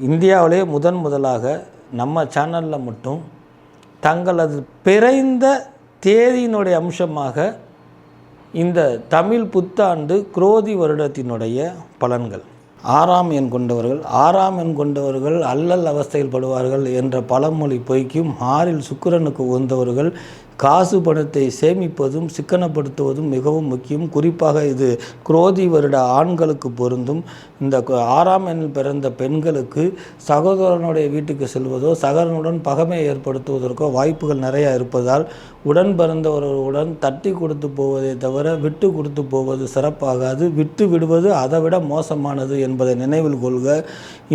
இந்தியாவிலே முதன் முதலாக நம்ம சேனலில் மட்டும் தங்களது பிறந்த தேதியினுடைய அம்சமாக இந்த தமிழ் புத்தாண்டு குரோதி வருடத்தினுடைய பலன்கள். ஆறாம் எண் கொண்டவர்கள் ஆறாம் எண் கொண்டவர்கள் அல்லல் அவஸ்தையில் படுவார்கள் என்ற பழமொழி பொய்க்கும் ஆறில் சுக்கிரனுக்கு உந்தவர்கள் காசு பணத்தை சேமிப்பதும் சிக்கனப்படுத்துவதும் மிகவும் முக்கியம். குறிப்பாக இது குரோதி வருட ஆண்களுக்கு பொருந்தும். இந்த ஆறாம் எண்ணில் பிறந்த பெண்களுக்கு சகோதரனுடைய வீட்டுக்கு செல்வதோ சகோதரனுடன் பகமை ஏற்படுத்துவதற்கோ வாய்ப்புகள் நிறையா இருப்பதால் உடன் பிறந்தவர்களுடன் தட்டி கொடுத்து போவதை தவிர விட்டு கொடுத்து போவது சிறப்பாகாது. விட்டு விடுவது அதைவிட மோசமானது என்பதை நினைவில் கொள்க.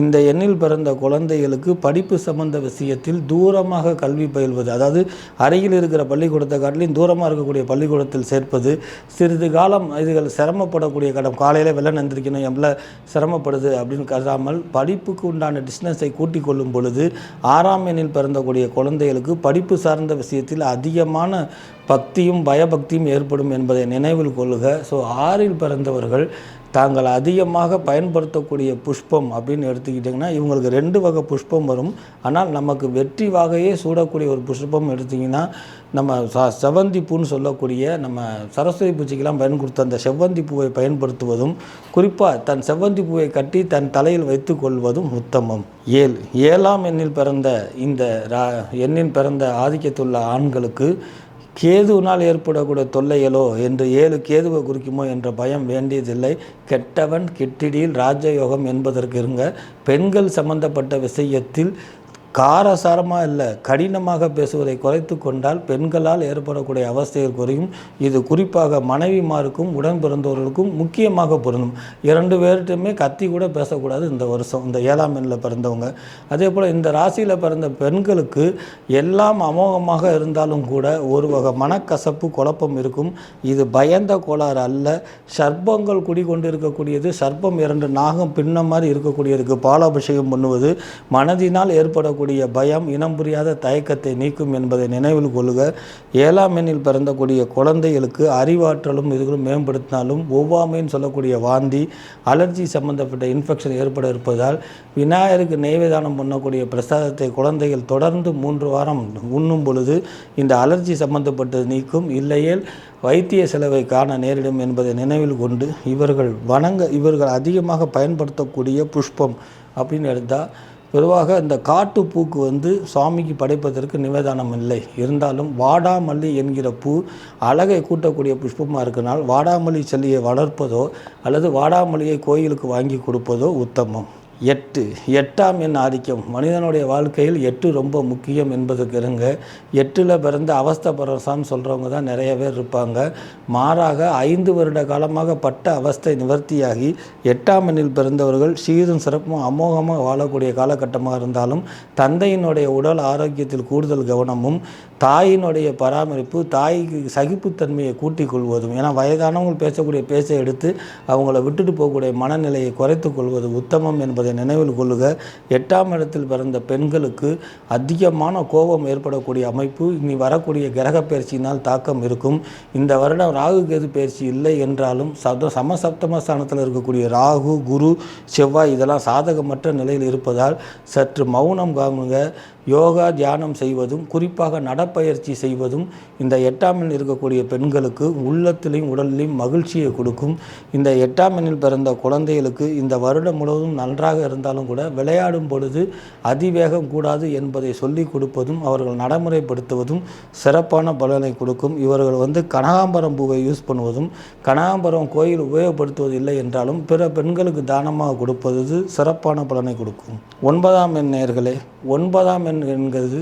இந்த எண்ணில் பிறந்த குழந்தைகளுக்கு படிப்பு சம்பந்த விஷயத்தில் தூரமாக கல்வி பயில்வது அதாவது அருகில் இருக்கிற பள்ளிக்கூடத்தை காட்டிலும் தூரமாக இருக்கக்கூடிய பள்ளிக்கூடத்தில் சேர்ப்பது சிறிது காலம் இதுகள் சிரமப்படக்கூடிய கடம் காலையில் வெள்ளம் நந்திருக்கணும் எவ்வளோ சிரமப்படுது அப்படின்னு கருதாமல் படிப்புக்கு உண்டான டிஸ்டன்ஸை கூட்டிக் கொள்ளும் பொழுது ஆறாம் எண்ணில் பிறந்தக்கூடிய குழந்தைகளுக்கு படிப்பு சார்ந்த விஷயத்தில் அதிகமான பக்தியும் பயபக்தியும் ஏற்படும் என்பதை நினைவில் கொள்க. ஸோ ஆறில் பிறந்தவர்கள் தாங்கள் அதிகமாக பயன்படுத்தக்கூடிய புஷ்பம் அப்படின்னு எடுத்துக்கிட்டிங்கன்னா இவங்களுக்கு ரெண்டு வகை புஷ்பம் வரும். ஆனால் நமக்கு வெற்றி வாகையே சூடக்கூடிய ஒரு புஷ்பம் எடுத்திங்கன்னா நம்ம ச செவந்தி பூன்னு சொல்லக்கூடிய நம்ம சரஸ்வதி பூஜைக்கெல்லாம் பயன்படுத்த அந்த செவ்வந்தி பூவை பயன்படுத்துவதும் குறிப்பாக தன் செவ்வந்தி பூவை கட்டி தன் தலையில் வைத்து கொள்வதும் உத்தமம். ஏழு ஏழாம் எண்ணில் பிறந்த இந்த ரா எண்ணில் பிறந்த ஆதிக்கத்துள்ள ஆண்களுக்கு கேதுவினால் ஏற்படக்கூடிய தொல்லைகளோ என்று ஏழு கேதுவை குறிக்குமோ என்ற பயம் வேண்டியதில்லை. கெட்டவன் கெட்டிடியில் ராஜயோகம் என்பதற்கு இருங்க. பெண்கள் சம்பந்தப்பட்ட விஷயத்தில் காரசாரமாக இல்லை கடினமாக பேசுவதை குறைத்து கொண்டால் பெண்களால் ஏற்படக்கூடிய அவஸ்தைகள் குறையும். இது குறிப்பாக மனைவிமாருக்கும் உடன் பிறந்தவர்களுக்கும் முக்கியமாக பொருந்தும். இரண்டு பேர்கிட்டையுமே கத்தி கூட பேசக்கூடாது இந்த வருஷம் இந்த ஏழாம் எண்ணில் பிறந்தவங்க. அதே போல் இந்த ராசியில் பிறந்த பெண்களுக்கு எல்லாம் அமோகமாக இருந்தாலும் கூட ஒரு வகை மனக்கசப்பு குழப்பம் இருக்கும். இது பயந்த கோளாறு அல்ல. சர்ப்பங்கள் குடிகொண்டு இருக்கக்கூடியது சர்ப்பம் இரண்டு நாகம் பின்ன மாதிரி இருக்கக்கூடியதுக்கு பாலாபிஷேகம் பண்ணுவது மனதினால் ஏற்படக்கூடிய பயம் இனம் புரியாத தயக்கத்தை நீக்கும் என்பதை நினைவில் கொள்ளுக ஏழாம் எண்ணில் பிறந்தக்கூடிய குழந்தைகளுக்கு அறிவாற்றலும் இதுகளும் மேம்படுத்தினாலும் ஒவ்வாமைன்னு சொல்லக்கூடிய வாந்தி அலர்ஜி சம்பந்தப்பட்ட இன்ஃபெக்ஷன் ஏற்பட இருப்பதால் விநாயகருக்கு நெய்வேதானம் பண்ணக்கூடிய பிரசாதத்தை குழந்தைகள் தொடர்ந்து மூன்று வாரம் உண்ணும் பொழுது இந்த அலர்ஜி சம்பந்தப்பட்டது நீக்கும். இல்லையேல் வைத்திய செலவை காண நேரிடும் என்பதை நினைவில் கொண்டு இவர்கள் வணங்க இவர்கள் அதிகமாக பயன்படுத்தக்கூடிய புஷ்பம் அப்படின்னு எடுத்தால் பொதுவாக இந்த காட்டுப்பூக்கு வந்து சுவாமிக்கு படைப்பதற்கு நிவேதானம் இல்லை இருந்தாலும் வாடாமல்லி என்கிற பூ அழகை கூட்டக்கூடிய புஷ்பமாக இருக்கனால் வாடாமல்லி செல்லியை வளர்ப்பதோ அல்லது வாடாமல்லியை கோயிலுக்கு வாங்கி கொடுப்பதோ உத்தமம். எட்டு. எட்டாம் எண் ஆதிக்கம். மனிதனுடைய வாழ்க்கையில் எட்டு ரொம்ப முக்கியம் என்பதுக்கு இருங்க எட்டில் பிறந்த அவஸ்தபரசான்னு சொல்கிறவங்க தான் நிறைய பேர் இருப்பாங்க. மாறாக ஐந்து வருட காலமாக பட்ட அவஸ்தை நிவர்த்தியாகி எட்டாம் எண்ணில் பிறந்தவர்கள் சீரும் சிறப்பும் அமோகமாக வாழக்கூடிய காலகட்டமாக இருந்தாலும் தந்தையினுடைய உடல் ஆரோக்கியத்தில் கூடுதல் கவனமும் தாயினுடைய பராமரிப்பு தாய்க்கு சகிப்புத்தன்மையை கூட்டிக் கொள்வதும் ஏன்னா வயதானவங்க பேசக்கூடிய பேச்சை எடுத்து அவங்கள விட்டுட்டு போகக்கூடிய மனநிலையை குறைத்து கொள்வது உத்தமம் என்பதை நினைவில் கொள்ளுக எட்டாம் இடத்தில் பிறந்த பெண்களுக்கு அதிகமான கோபம் ஏற்படக்கூடிய அமைப்பு இனி வரக்கூடிய கிரக பயிற்சியினால் தாக்கம் இருக்கும். இந்த வருடம் ராகு கேது பயிற்சி இல்லை என்றாலும் சத சமசப்தம ஸ்தானத்தில் இருக்கக்கூடிய ராகு குரு செவ்வாய் இதெல்லாம் சாதகமற்ற நிலையில் இருப்பதால் சற்று மௌனம் காமுங்க யோகா தியானம் செய்வதும் குறிப்பாக நடப்பயிற்சி செய்வதும் இந்த எட்டாம் எண் இருக்கக்கூடிய பெண்களுக்கு உள்ளத்திலையும் உடலிலையும் மகிழ்ச்சியை கொடுக்கும். இந்த எட்டாம் எண்ணில் பிறந்த குழந்தைகளுக்கு இந்த வருடம் முழுவதும் நன்றாக இருந்தாலும் கூட விளையாடும் பொழுது அதிவேகம் கூடாது என்பதை சொல்லிக் கொடுப்பதும் அவர்கள் நடைமுறைப்படுத்துவதும் சிறப்பான பலனை கொடுக்கும். இவர்கள் வந்து கனகாம்பரம் பூவை யூஸ் பண்ணுவதும் கனகாம்பரம் கோயில் உபயோகப்படுத்துவது இல்லை என்றாலும் பிற பெண்களுக்கு தானமாக கொடுப்பது சிறப்பான பலனை கொடுக்கும். ஒன்பதாம் எண் நேர்களே ஒன்பதாம் மகன் என்கிறது.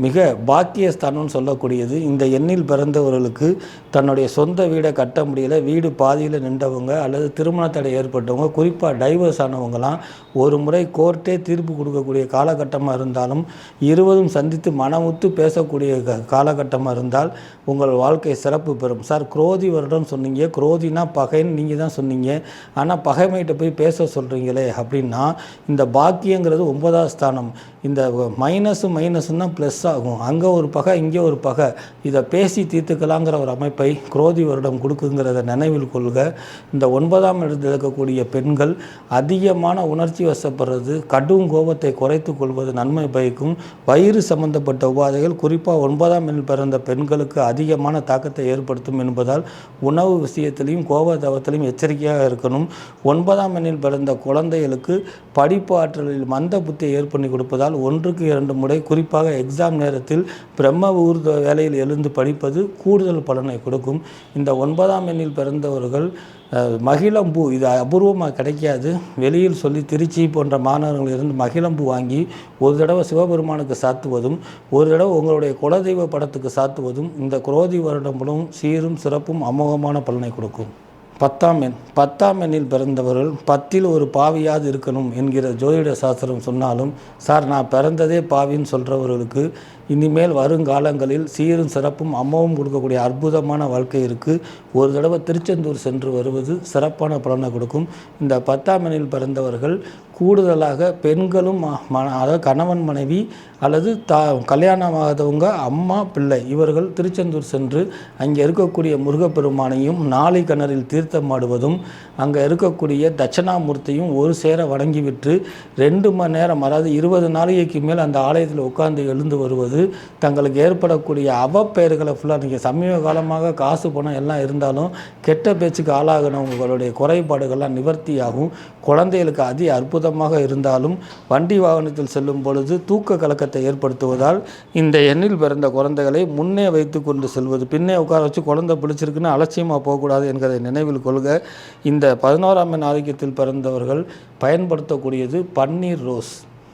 மிக பாக்கியஸ்தானம்னு சொல்லக்கூடியது. இந்த எண்ணில் பிறந்தவர்களுக்கு தன்னுடைய சொந்த வீடை கட்ட முடியல வீடு பாதியில் நின்றவங்க அல்லது திருமண தடை ஏற்பட்டவங்க குறிப்பாக டைவர்ஸ் ஆனவங்கலாம் ஒரு முறை கோர்ட்டே தீர்ப்பு கொடுக்கக்கூடிய காலகட்டமாக இருந்தாலும் இருவரும் சந்தித்து மனமுத்து பேசக்கூடிய க- காலகட்டமாக இருந்தால் உங்கள் வாழ்க்கை சிறப்பு பெறும். சார் குரோதி வருடம் சொன்னீங்க. குரோதினா பகைன்னு நீங்கள் தான் சொன்னீங்க. ஆனால் பகைமைகிட்ட போய் பேச சொல்கிறீங்களே அப்படின்னா இந்த பாக்கியங்கிறது ஒன்பதாம் ஸ்தானம். இந்த மைனஸு தான் ப்ளஸ் ஆகும் அங்கே ஒரு பகை இங்கே ஒரு பகை. இதை பேசி தீர்த்துக்கலாங்கிற ஒரு அமைப்பை குரோதி வருடம் கொடுக்குங்கிறத நினைவில் கொள்க. இந்த ஒன்பதாம் இடத்தில் இருக்கக்கூடிய பெண்கள் அதிகமான உணர்ச்சி வசப்படுறது கடும் கோபத்தை குறைத்து கொள்வது நன்மை பயக்கும். வயிறு சம்பந்தப்பட்ட உபாதைகள் குறிப்பாக ஒன்பதாம் எண்ணில் பிறந்த பெண்களுக்கு அதிகமான தாக்கத்தை ஏற்படுத்தும் என்பதால் உணவு விஷயத்திலையும் கோபதவத்திலையும் எச்சரிக்கையாக இருக்கணும். ஒன்பதாம் எண்ணில் பிறந்த குழந்தைகளுக்கு படிப்பு ஆற்றலில் மந்த புத்தியை ஏற்பண்ணி கொடுப்பதால் ஒன்றுக்கு இரண்டு முறை குறிப்பாக எக்ஸாம் நேரத்தில் பிரம்ம ஊர்த வேலையில் எழுந்து படிப்பது கூடுதல் பலனை கொடுக்கும். இந்த ஒன்பதாம் எண்ணில் பிறந்தவர்கள் மகிழம்பூ இது அபூர்வமாக கிடைக்காது. வெளியில் சொல்லி திருச்சி போன்ற மாநகரங்களிலிருந்து மகிழம்பூ வாங்கி ஒரு தடவை சிவபெருமானுக்கு சாத்துவதும் ஒரு தடவை உங்களுடைய குலதெய்வ படத்துக்கு சாத்துவதும் இந்த குரோதி வருடம் மூலம் சீரும் சிறப்பும் அமோகமான பலனை கொடுக்கும். பத்தாம் எண். பத்தாம் எண்ணில் பிறந்தவர்கள் பத்தில் ஒரு பாவியாவது இருக்கணும் என்கிற ஜோதிட சாஸ்திரம் சொன்னாலும் சார் நான் பிறந்ததே பாவின்னு சொல்கிறவர்களுக்கு இனிமேல் வருங்காலங்களில் சீரும் சிறப்பும் அம்மாவும் கொடுக்கக்கூடிய அற்புதமான வாழ்க்கை இருக்குது ஒரு தடவை திருச்செந்தூர் சென்று வருவது சிறப்பான பலனை கொடுக்கும். இந்த பத்தாம் எண்ணில் பிறந்தவர்கள் கூடுதலாக பெண்களும் ம- அதாவது கணவன் மனைவி அல்லது தா கல்யாணமாகாதவங்க அம்மா பிள்ளை இவர்கள் திருச்செந்தூர் சென்று அங்கே இருக்கக்கூடிய முருகப்பெருமானையும் நாளை கிணறில் தீர்த்தமாடுவதும் அங்கே இருக்கக்கூடிய தட்சணாமூர்த்தியும் ஒரு சேர வணங்கிவிட்டு ரெண்டு மணி நேரம் அதாவது இருபது நாளைக்கு மேல் அந்த ஆலயத்தில் உட்கார்ந்து எழுந்து வருவது தங்களுக்கு ஏற்படக்கூடிய அவப்பெயர்களை ஃபுல்லாக நீங்கள் சமீப காலமாக காசு பணம் எல்லாம் இருந்தாலும் கெட்ட பேச்சுக்கு ஆளாகினவங்களுடைய குறைபாடுகள்லாம் நிவர்த்தியாகும். குழந்தைகளுக்கு அதி அற்புதமாக இருந்தாலும் வண்டி வாகனத்தில் செல்லும் பொழுது தூக்க கலக்கத்தை ஏற்படுத்துவதால் இந்த எண்ணில் பிறந்த குழந்தைகளை முன்னே வைத்து கொண்டு செல்வது பின்னே உட்கார வச்சு குழந்தை பிடிச்சிருக்குன்னு அலட்சியமாக போகக்கூடாது என்கிறதை நினைவில் கொள்க. இந்த பதினோராம் எண் ஆதிக்கத்தில் பிறந்தவர்கள் பயன்படுத்தக்கூடியது பன்னீர் ரோஸ்.